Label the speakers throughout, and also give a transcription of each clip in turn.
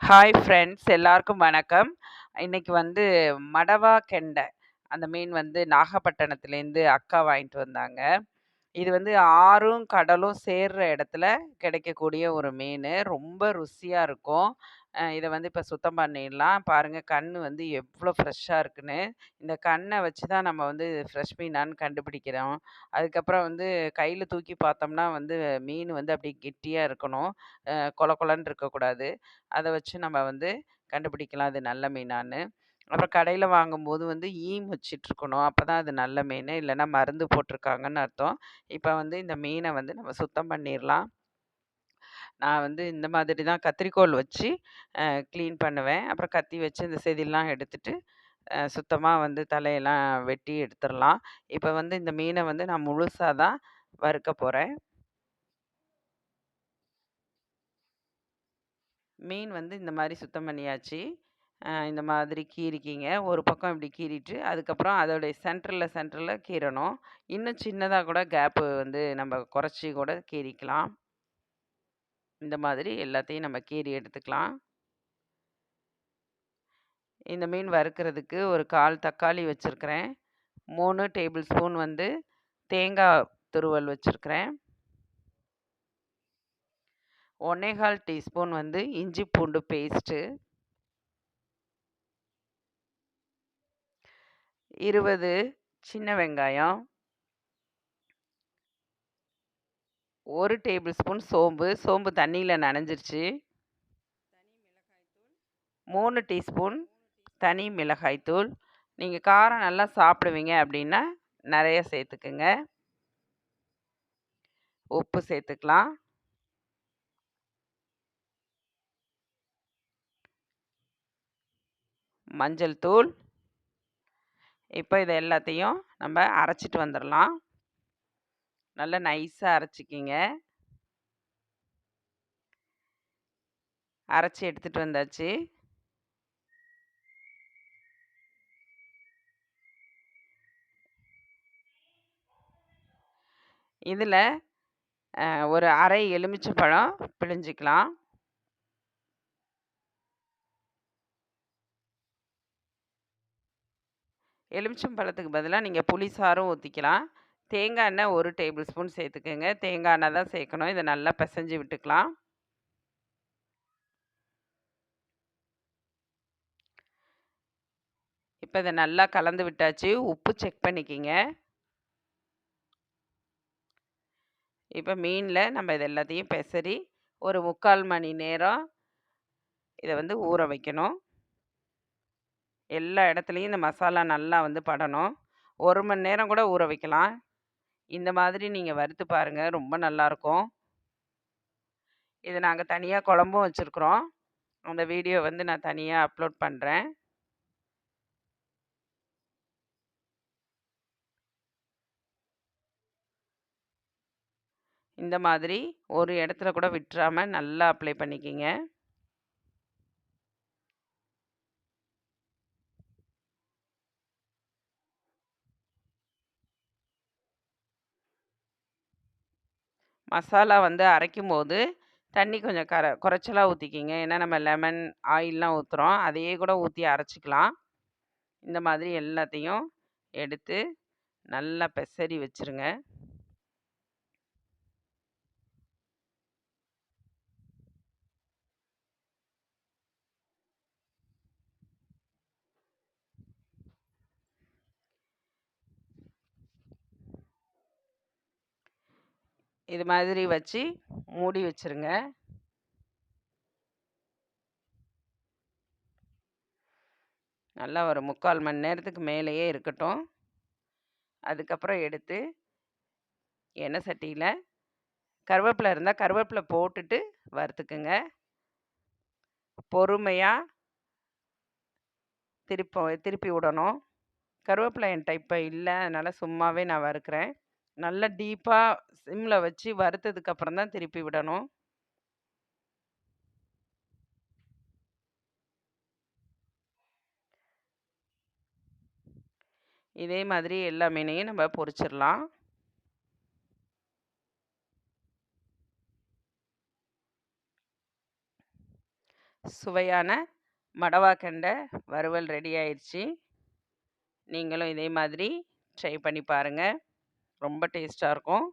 Speaker 1: Hi friends எல்லாருக்கும் வணக்கம். இன்னைக்கு வந்து மடவா கெண்டை. அந்த மீன் வந்து நாகப்பட்டினத்துலேருந்து அக்கா வாங்கிட்டு வந்தாங்க. இது வந்து ஆறும், கடலும் சேர்ற இடத்துல கிடைக்கக்கூடிய ஒரு மீன் ரொம்ப ருசியா இருக்கும். இதை வந்து இப்போ சுத்தம் பண்ணிடலாம். பாருங்கள் கண் வந்து எவ்வளோ ஃப்ரெஷ்ஷாக இருக்குன்னு. இந்த கண்ணை வச்சு தான் நம்ம வந்து ஃப்ரெஷ் மீனான்னு கண்டுபிடிக்கிறோம். அதுக்கப்புறம் வந்து கையில் தூக்கி பார்த்தோம்னா வந்து மீன் வந்து அப்படியே கெட்டியாக இருக்கணும். கொல கொலன்னு இருக்கக்கூடாது. அதை வச்சு நம்ம வந்து கண்டுபிடிக்கலாம் அது நல்ல மீனான்னு. அப்புறம் கடையில் வாங்கும்போது வந்து ஈம் வச்சிட்ருக்கணும் அப்போ தான் அது நல்ல மீன் இல்லைன்னா மருந்து போட்டிருக்காங்கன்னு அர்த்தம். இப்போ வந்து இந்த மீனை வந்து நம்ம சுத்தம் பண்ணிடலாம் நான் வந்து இந்த மாதிரி தான் கத்திரிக்கோல் வச்சு க்ளீன் பண்ணுவேன். அப்புறம் கத்தி வச்சு இந்த செதில்லாம் எடுத்துட்டு, சுத்தமாக வந்து தலையெல்லாம் வெட்டி எடுத்துடலாம் இப்போ வந்து இந்த மீனை வந்து நான் முழுசாக தான் வறுக்க போகிறேன் மீன் வந்து இந்த மாதிரி சுத்தம் பண்ணியாச்சு. இந்த மாதிரி கீறிக்கிங்க. ஒரு பக்கம் இப்படி கீறிட்டு, அதுக்கப்புறம் அதோடைய சென்டரில் சென்டரில் கீறணும். இன்னும் சின்னதாக கூட கேப்பு வந்து நம்ம குறைச்சி கூட கீறிக்கலாம். இந்த மாதிரி எல்லாத்தையும் நம்ம கீறி எடுத்துக்கலாம். இந்த மீன் வறுக்கிறதுக்கு ஒரு 1/4 தக்காளி வச்சுருக்கிறேன் மூணு டேபிள் ஸ்பூன் வந்து தேங்காய் துருவல் வச்சுருக்கிறேன் 1 1/4 டீஸ்பூன் வந்து இஞ்சி பூண்டு பேஸ்ட்டு. 20 சின்ன வெங்காயம். ஒரு டேபிள் ஸ்பூன் சோம்பு. சோம்பு தண்ணியில் நனைஞ்சிருச்சு. மூணு டீஸ்பூன் தனி மிளகாய்த்தூள் நீங்கள் காரம் நல்லா சாப்பிடுவீங்க அப்படின்னா, நிறைய சேர்த்துக்குங்க. உப்பு சேர்த்துக்கலாம். மஞ்சள் தூள். இப்போ இதை எல்லாத்தையும் நம்ம அரைச்சிட்டு வந்துடலாம் நல்லா நைஸாக அரைச்சிக்கிங்க அரைச்சி எடுத்துகிட்டு வந்தாச்சு. இதில் ஒரு 1/2 எலுமிச்சம்பழம் பிழிஞ்சுக்கலாம். எலுமிச்சம்பழத்துக்கு பதிலாக நீங்கள் புளி சாறும் ஊற்றிக்கலாம் தேங்காய் எண்ணெய் ஒரு டேபிள் ஸ்பூன் சேர்த்துக்கோங்க தேங்காய் எண்ணெய் தான் சேர்க்கணும். இதை நல்லா பிசைஞ்சு விட்டுக்கலாம். இப்போ இதை நல்லா கலந்து விட்டாச்சு. உப்பு செக் பண்ணிக்கிங்க. இப்போ மீனில் நம்ம இது எல்லாத்தையும் பெசரி ஒரு 3/4 மணி நேரம் இதை வந்து ஊற வைக்கணும். எல்லா இடத்துலையும் இந்த மசாலா நல்லா வந்து படணும். ஒரு மணி நேரம் கூட ஊற வைக்கலாம். இந்த மாதிரி நீங்கள் வறுத்து பாருங்கள் ரொம்ப நல்லாயிருக்கும் இது நாங்கள் தனியாக குழம்பும் வச்சுருக்குறோம். அந்த வீடியோ வந்து நான் தனியாக அப்லோட் பண்ணுறேன் இந்த மாதிரி ஒரு இடத்துல கூட விட்டுறாமல் நல்லா அப்ளை பண்ணிக்கிங்க. மசாலா வந்து அரைக்கும்போது, தண்ணி கொஞ்சம் கர குறைச்சலாக ஊற்றிக்கிங்க ஏன்னா நம்ம லெமன், ஆயிலெலாம் ஊற்றுறோம் அதையே கூட ஊற்றி அரைச்சிக்கலாம். இந்த மாதிரி எல்லாத்தையும் எடுத்து நல்லா பெசரி வச்சுருங்க. இது மாதிரி வச்சு மூடி வச்சுருங்க. நல்லா ஒரு 3/4 மணி நேரத்துக்கு மேலேயே இருக்கட்டும். அதுக்கப்புறம் எடுத்து எண்ணெய் சட்டியில் கருவேப்பிலை இருந்தால் கருவேப்பிலை போட்டுட்டு வறுத்துக்குங்க. பொறுமையாக திருப்ப திருப்பி விடணும். கருவேப்பில என்கிட்ட இப்போ இல்லை அதனால் சும்மாவே நான் வறுக்கிறேன். நல்லா டீப்பாக சிம்மில் வச்சு வறுத்ததுக்கு அப்புறம் தான் திருப்பி விடணும். இதே மாதிரி எல்லா மீனையும் நம்ம பொரிச்சிரலாம். சுவையான மடவா கெண்டை வறுவல் ரெடி ஆயிடுச்சு நீங்களும் இதே மாதிரி ட்ரை பண்ணி பாருங்கள் ரொம்ப டேஸ்ட்டாக இருக்கும்.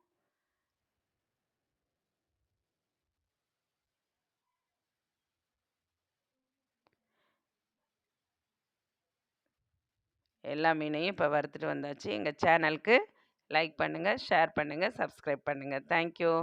Speaker 1: எல்லா மீனையும் இப்போ வறுத்துட்டு வந்தாச்சு. எங்கள் சேனலுக்கு லைக் பண்ணுங்கள் ஷேர் பண்ணுங்கள் சப்ஸ்கிரைப் பண்ணுங்கள் தேங்க்யூ.